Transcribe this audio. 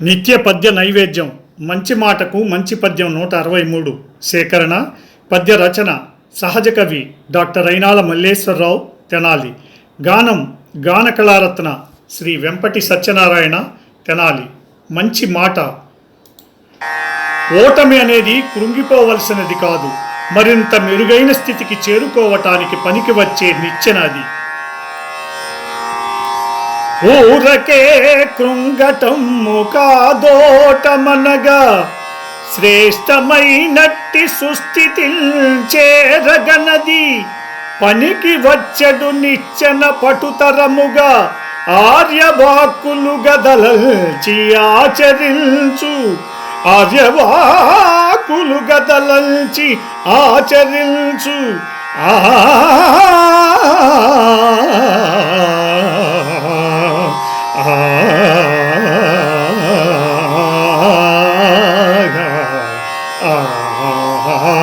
నిత్య పద్య నైవేద్యం. మంచి మాటకు మంచి పద్యం నూట అరవై మూడు. సేకరణ పద్య రచన సహజ కవి డాక్టర్ అయినాల మల్లేశ్వరరావు తెనాలి. గానం గాన కళారత్న శ్రీ వెంపటి సత్యనారాయణ తెనాలి. మంచి మాట. ఓటమి అనేది కృంగిపోవలసినది కాదు. మరింత మెరుగైన స్థితికి చేరుకోవటానికి పనికి వచ్చే నిచ్చెనది. ఊరకే కృంగటము కాదోటమనగా శ్రేష్టమైనట్టి సుస్థితి చేరగనది. పనికి వచ్చడు నిచ్చెన పటుతరముగా ఆర్యవాక్కులు గదలచి ఆచరించు ఆర్యవాకులు గదలచి ఆచరించు. ఆ